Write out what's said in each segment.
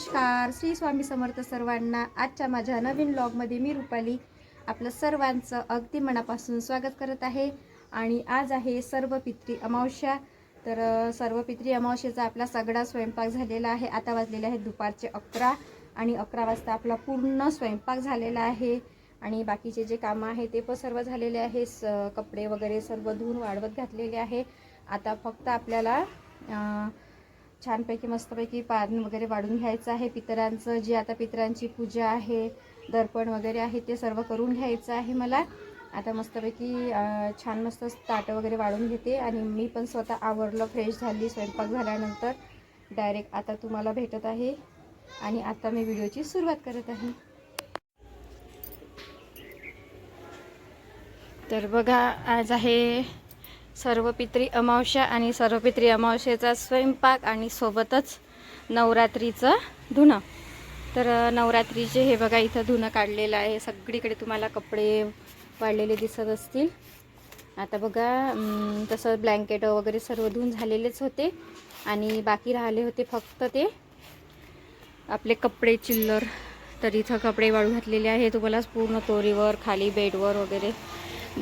नमस्कार. श्री स्वामी समर्थ सर्वांना आजच्या माझ्या नवीन ब्लॉगमध्ये मी रुपाली आपलं सर्वांचं अगदी मनापासून स्वागत करत आहे. आणि आज आहे सर्व पित्री अमावस्या. तर सर्व पित्री अमावस्येचा आपला सगळा स्वयंपाक झालेला आहे. आता वाजलेले आहे दुपारचे अकरा आणि अकरा वाजता आपला पूर्ण स्वयंपाक झालेला आहे. आणि बाकीचे जे कामं आहे ते पण सर्व झालेले आहे. स कपडे वगैरे सर्व धुवून वाढवत घातलेले आहे. आता फक्त आपल्याला छानपैकी मस्तपैकी पान वगैरे वाढून घ्यायचं आहे. पितरांचं जी आता पितरांची पूजा आहे दर्पण वगैरे आहे ते सर्व करून घ्यायचं आहे मला. आता मस्तपैकी छान मस्त ताटं वगैरे वाढून घेते आणि मी पण स्वतः आवरलं फ्रेश झाली स्वयंपाक झाल्यानंतर डायरेक्ट आता तुम्हाला भेटत आहे आणि आता मी व्हिडिओची सुरुवात करत आहे. तर बघा आज आहे सर्व पित्री अमावस्या आणि सर्व पित्री अमावस्येचा स्वयंपाक आणि सोबतच नवरात्रीचं धुणं. तर नवरात्रीचे हे बघा इथं धुणं काढलेलं आहे. सगळीकडे तुम्हाला कपडे वाढलेले दिसत असतील. आता बघा तसं ब्लँकेट वगैरे सर्व धुवून झालेलेच होते. आणि बाकी राहिले होते फक्त ते आपले कपडे चिल्लर. तर इथं कपडे वाळू घातलेले आहे. तुम्हाला पूर्ण तोरीवर खाली बेडवर वगैरे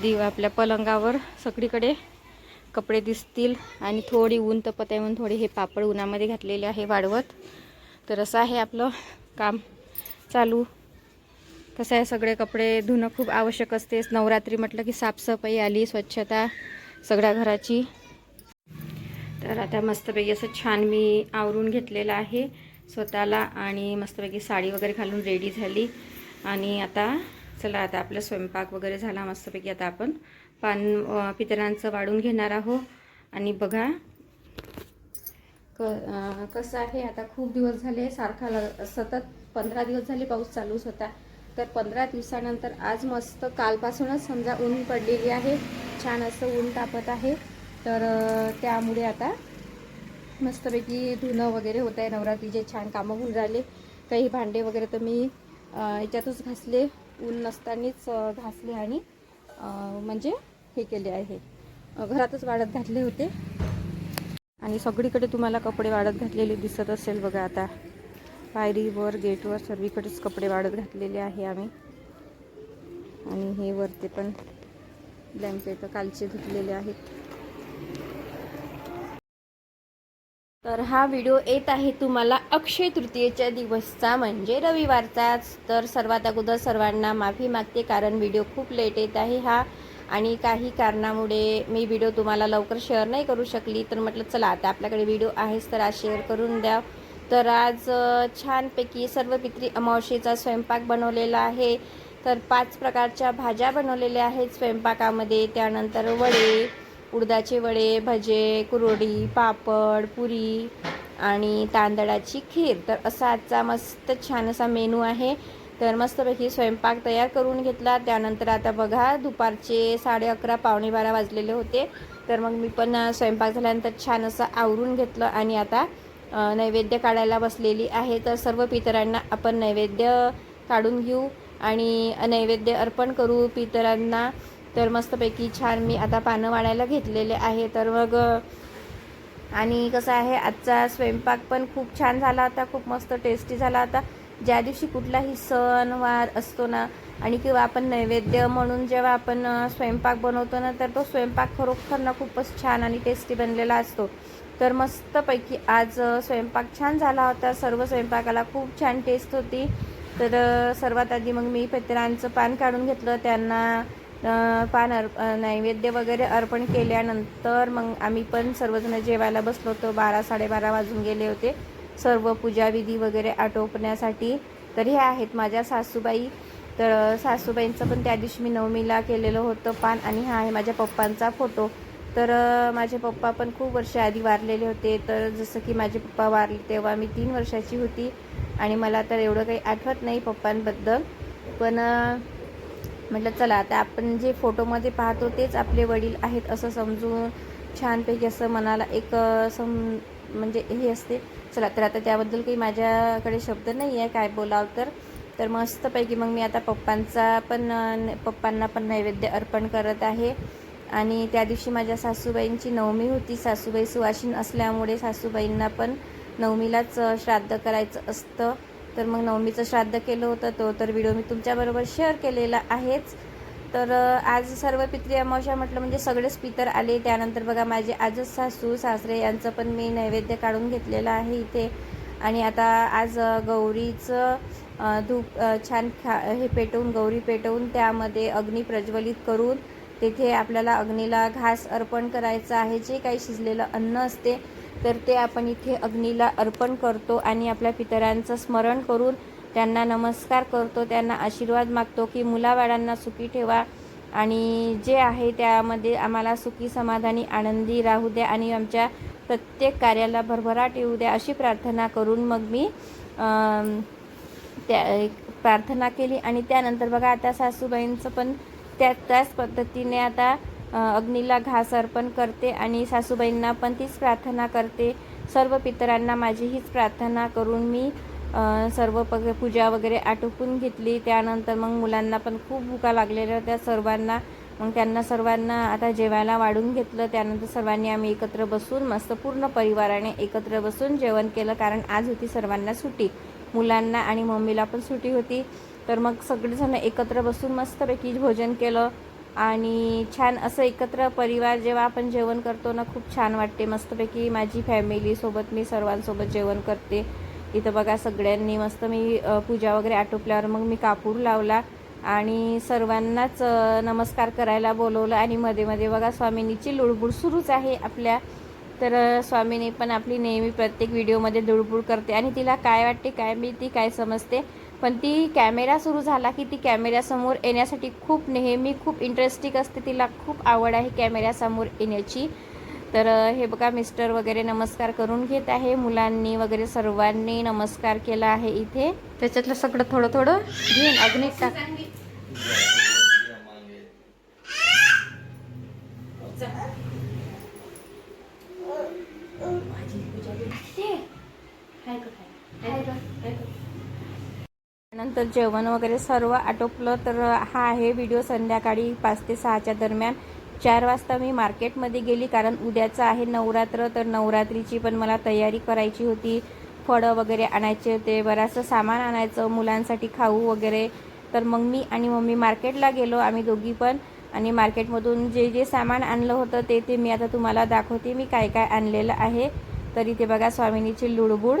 दिव आपल्या पलंगावर सगळीकडे कपडे दिसतील आणि थोडी ऊन तपत आहे म्हणून थोडी हे पापड उन्हामध्ये घातलेले आहे वाढवत तर असं आहे आपलं काम चालू. कसं आहे सगळे कपडे धुणं खूप आवश्यक असते. नवरात्री म्हटलं की साफसफाई आली स्वच्छता सगळ्या घराची. तर आता मस्तपैकी असं छान मी आवरून घेतलेलं आहे स्वतःला आणि मस्तपैकी साडी वगैरे घालून रेडी झाली. आणि आता चला आता आपला स्वयंपाक वगैरे झाला मस्तपैकी. आता आपण पान पितरांचं वाढून घेणार आहोत. आणि बघा क कसं आहे आता खूप दिवस झाले सारखा ल सतत पंधरा दिवस झाले पाऊस चालूच होता. तर पंधरा दिवसानंतर आज मस्त कालपासूनच समजा ऊन पडलेली आहे. छान असं ऊन तापत आहे. तर त्यामुळे आता मस्तपैकी धुणं वगैरे होत आहे नवरात्रीचे छान कामं होऊन राहिले. काही भांडे वगैरे तर मी याच्यातच घासले. ऊन नसतानाच घासले आणि म्हणजे हे केले आहे. घरातच वाढत घातले होते. आणि सगळीकडे तुम्हाला कपडे वाढत घातलेले दिसत असेल बघा आता. पायरीवर गेटवर सर्वीकडेच कपडे वाढत घातलेले आहे आम्ही. आणि हे वरते पण ब्लँकेट कालचे धुतलेले आहेत. तर हा व्हिडिओ येत आहे तुम्हाला अक्षय तृतीयेच्या दिवसचा म्हणजे रविवारचाच तर सर्वात अगोदर सर्वांना माफी मागते कारण व्हिडिओ खूप लेट येत आहे हा. आणि काही कारणामुळे मी व्हिडिओ तुम्हाला लवकर शेअर नाही करू शकली. तर म्हटलं चला आता आपल्याकडे व्हिडिओ आहेच तर आज शेअर करून द्या. तर आज छानपैकी सर्व पित्री अमावशेचा स्वयंपाक बनवलेला आहे. तर पाच प्रकारच्या भाज्या बनवलेल्या आहेत स्वयंपाकामध्ये. त्यानंतर वडे उडदाचे वडे भजे कुरवडी पापड पुरी आणि तांदळाची खीर. तर असा आजचा मस्त छान असा मेनू आहे. तर मस्तपैकी स्वयंपाक तयार करून घेतला. त्यानंतर आता बघा दुपारचे साडे अकरा पावणे बारा वाजलेले होते. तर मग मी पण स्वयंपाक झाल्यानंतर छान असं आवरून घेतलं आणि आता नैवेद्य काढायला बसलेली आहे. तर सर्व पितरांना आपण नैवेद्य काढून घेऊ आणि नैवेद्य अर्पण करू पितरांना. तर मस्तपैकी छान मी आता पानं वाढायला घेतलेले आहे. तर मग आणि कसं आहे आजचा स्वयंपाक पण खूप छान झाला होता खूप मस्त टेस्टी झाला होता. ज्या दिवशी कुठलाही सण वार असतो ना आणि किंवा आपण नैवेद्य म्हणून जेव्हा आपण स्वयंपाक बनवतो ना तर तो स्वयंपाक खरोखर ना खूपच छान आणि टेस्टी बनलेला असतो. तर मस्तपैकी आज स्वयंपाक छान झाला होता. सर्व स्वयंपाकाला खूप छान टेस्ट होती. तर सर्वात आधी मग मी पत्रांचं पान काढून घेतलं. त्यांना पान अर्प नैवेद्य वगैरे अर्पण केल्यानंतर मग आम्ही पण सर्वजण जेवायला बसलो होतो. बारा साडेबारा वाजून गेले होते. सर्व पूजाविधी वगैरे आटोपण्यासाठी. तर हे आहेत माझ्या सासूबाई. तर सासूबाईंचं पण त्या दिवशी मी नवमीला केलेलं होतं पान आणि हा आहे माझ्या पप्पांचा फोटो. तर माझे पप्पा पण खूप वर्ष आधी वारलेले होते. तर जसं की माझे पप्पा वारले तेव्हा मी तीन वर्षाची होती. आणि मला तर एवढं काही आठवत नाही पप्पांबद्दल. पण म्हटलं चला आता आपण जे फोटोमध्ये पाहतो तेच आपले वडील आहेत असं समजून छानपैकी असं मनाला एक सम म्हणजे हे असते. चला तर आता त्याबद्दल काही माझ्याकडे शब्द नाही आहे काय बोलावं तर. तर मस्तपैकी मग मी आता पप्पांचा पण पप्पांना पण नैवेद्य अर्पण करत आहे. आणि त्या दिवशी माझ्या सासूबाईंची नवमी होती. सासूबाई सुवाशीन असल्यामुळे सासूबाईंना पण नवमीलाच श्राद्ध करायचं असतं. तर मग नवमीचं श्राद्ध केलं होतं तो तर व्हिडिओ मी तुमच्याबरोबर शेअर केलेला आहेच. तर आज सर्व पित्री अमावश्या म्हटलं म्हणजे सगळेच पितर आले. त्यानंतर बघा माझे आजच सासू सासरे यांचं पण मी नैवेद्य काढून घेतलेलं आहे इथे. आणि आता आज गौरीचं धूप छान खा हे पेटवून गौरी पेटवून त्यामध्ये अग्नी प्रज्वलित करून तेथे आपल्याला अग्नीला घास अर्पण करायचं आहे. जे काही शिजलेलं अन्न असते तर ते आपण इथे अग्नीला अर्पण करतो आणि आपल्या पितरांचं स्मरण करून त्यांना नमस्कार करतो त्यांना आशीर्वाद मागतो की मुलाबाळांना सुखी ठेवा. आणि जे आहे त्यामध्ये आम्हाला सुखी समाधानी आनंदी राहू द्या आणि आमच्या प्रत्येक कार्याला भरभराट येऊ द्या अशी प्रार्थना करून मग मी त्या प्रार्थना केली. आणि त्यानंतर बघा आता सासूबाईंचं पण त्या त्याच पद्धतीने आता अग्नीला घास अर्पण करते आणि सासूबाईंना पण तीच प्रार्थना करते. सर्व पितरांना माझी हीच प्रार्थना करून मी सर्व प पूजा वगैरे आटोपून घेतली. त्यानंतर मग मुलांना पण खूप भुका लागलेल्या त्या सर्वांना. मग त्यांना सर्वांना आता जेवायला वाढून घेतलं. त्यानंतर सर्वांनी आम्ही एकत्र बसून मस्त पूर्ण परिवाराने एकत्र बसून जेवण केलं. कारण आज होती सर्वांना सुट्टी. मुलांना आणि मम्मीला पण सुट्टी होती. तर मग सगळेजण एकत्र बसून मस्तपैकी भोजन केलं. आणि छान असं एकत्र परिवार जेव्हा आपण जेवण करतो ना खूप छान वाटते. मस्तपैकी माझी फॅमिलीसोबत मी सर्वांसोबत जेवण करते. इथं बघा सगळ्यांनी मस्त मी पूजा वगैरे आटोपल्यावर मग मी कापूर लावला आणि सर्वांनाच नमस्कार करायला बोलवलं आणि मध्ये मध्ये बघा स्वामिनीची लुडबुड सुरूच आहे आपल्या. तर अ, स्वामीनी पण आपली नेहमी प्रत्येक व्हिडिओमध्ये लुडबुड करते आणि तिला काय वाटते काय मी ती काय समजते पण ती कॅमेरा सुरू झाला की ती कॅमेऱ्यासमोर येण्यासाठी खूप नेहमी खूप इंटरेस्टिंग असते. तिला खूप आवड आहे कॅमेऱ्यासमोर येण्याची. तर हे बघा मिस्टर वगैरे नमस्कार करून घेत आहे. मुलांनी वगैरे सर्वांनी नमस्कार केला आहे इथे. त्याच्यातलं सगळं थोडं थोडं घेऊन अग्नीत टाक नंतर जेवण वगैरे सर्व आटोपलं तर हा आहे व्हिडिओ संध्याकाळी पाच ते सहाच्या दरम्यान. चार वाजता मी मार्केटमध्ये गेली कारण उद्याचं आहे नवरात्र तर नवरात्रीची पण मला तयारी करायची होती. फळं वगैरे आणायचे होते बराचसं सामान आणायचं मुलांसाठी खाऊ वगैरे. तर मग मी आणि मम्मी मार्केटला गेलो आम्ही दोघी पण. आणि मार्केटमधून जे जे सामान आणलं होतं ते ते मी आता तुम्हाला दाखवते मी काय काय आणलेलं आहे. तर इथे बघा स्वामिनीची लुडबुड.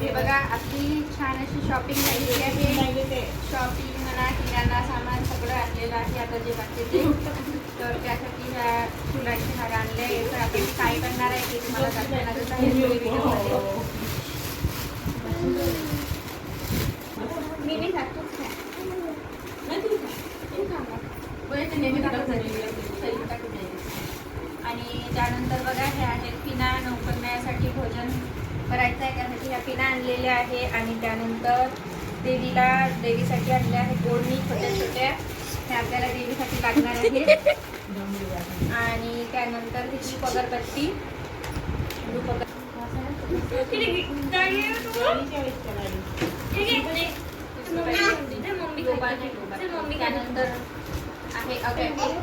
हे बघा आपली छान अशी शॉपिंग झालेली आहे शॉपिंग म्हणा किराणा सामान सगळं आणलेलं आहे आता जे बाकी ते तर त्यासाठी ह्या फुलांची हार आणले आहे तर आपण काय करणार आहे ते तुम्हाला दाखवणारच आहे. मी नाही खात, तूच खा. बरं, ते नेहमी झालेली आहे. सैल टाकून द्यायची. आणि त्यानंतर बघा हे आहेत पिना नौकरण्यासाठी भोजन करायचं आहे पिना आणलेल्या आहे आणि त्यानंतर देवीला देवीसाठी आणल्या आहेत ओढणी छोट्या छोट्या. ह्या आपल्याला देवीसाठी लागणार आहे. आणि त्यानंतर हिची पगरबत्ती. धूप अगर- त्यानंतर आहे अगरबत्ती दोन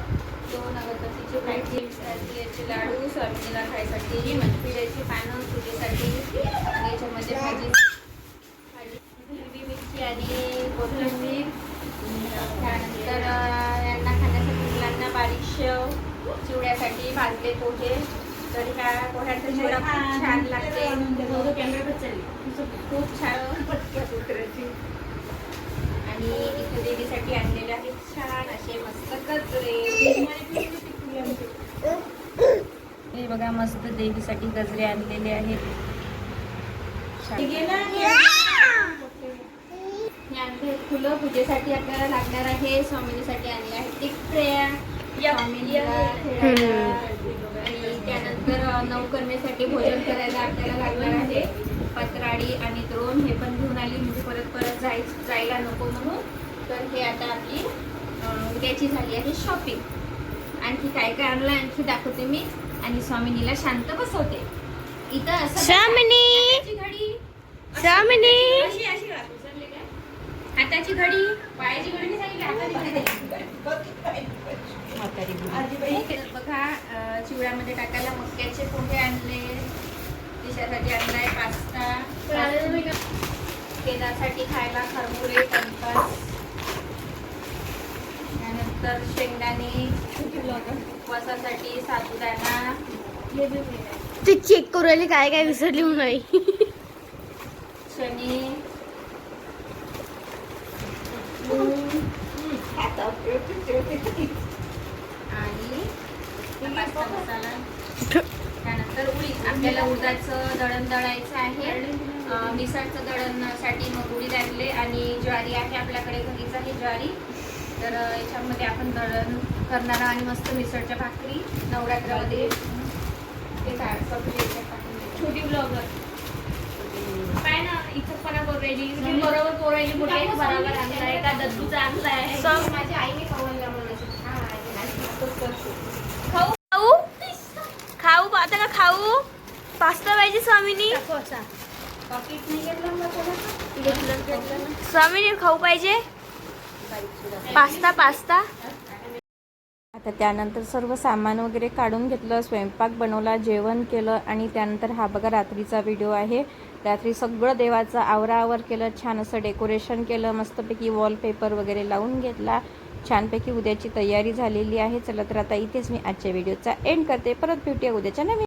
याचे लाडू स्वामीला खायसाठी मंचुरियाची पानं पूजेसाठी आणि याच्यामध्ये भाजी. भाजी हिरवी मिरची आणि कोथिंबीर. त्यानंतर यांना खाण्यासाठी मुलांना बारीकशेव चिवड्यासाठी भाजले पोहे. तर ह्या पोह्यांचा चिवडा खूप छान लागते. खूप छान. आणि इथे देवीसाठी आणलेले आहेत छान असे मस्त गजरे हे बघा मस्त देवीसाठी गजरे आणलेले आहेत. हे फुलं पूजेसाठी आपल्याला लागणार आहे स्वामिनीसाठी आणले आहेत. आणि त्यानंतर अ, नवकन्यासाठी भोजन करायला आपल्याला लागणार आहे. पत्राडी आणि द्रोण हे पण घेऊन आली म्हणजे परत परत जाय जायला नको म्हणून. तर हे आता आपली उद्याची झाली आहे शॉपिंग आणखी काय काय आणलं आणखी दाखवते मी. आणि स्वामिनीला शांत बसवते. इथं असं स्वामिनी! हाताची घडी. स्वामिनी! अशी? हाताची घडी. पायाची घडी नाही सांगितली बघा अं, चिवड्यामध्ये टाकायला मक्याचे पोहे आणले. तिच्यासाठी आणलाय पास्ता. केदासाठी खायला खरमुरे टंकस त्यानंतर शेंगदाणे उपवासासाठी साबुदाणा. ते चेक करू राहिली काय काय विसरली म्हणून शनी. आणि त्यानंतर उडीद. आपल्याला उडदाचं दळण दळायचं आहे. मिसळचं दळणसाठी मग उडीद आणले आणि ज्वारी आहे आपल्याकडे घरीच आहे ज्वारी. तर याच्यामध्ये आपण दळण करणार आणि मस्त मिसळच्या भाकरी नवरात्रामध्ये. ते काय. छोटी ब्लॉगर काय ना इथं पण हम्म. बरोबर बोलायली मोठे टाकू बरोबर. आणलाय का दद्दूचा आणलाय सम- माझ्या आईने हा मस्तच करते. खाऊ? खाऊ? खाऊ? आता का खाऊ? पास्ता पाहिजे स्वामिनी? स्वामिनी खाऊ पाहिजे? Pasta pasta. आता त्यानंतर सर्व सामान वगैरे काढून घेतलं स्वयंपाक बनवला जेवण केलं आणि त्यानंतर हा बघा रात्रीचा व्हिडिओ आहे. रात्री सगळं देवाचं आवराआवर केलं छान असं डेकोरेशन केलं मस्तपैकी वॉलपेपर वगैरे लावून घेतला. छानपैकी उद्याची तयारी झालेली आहे. चला तर आता इथेच मी आजच्या व्हिडिओचा एंड करते. परत भेटूया उद्याच्या नवीन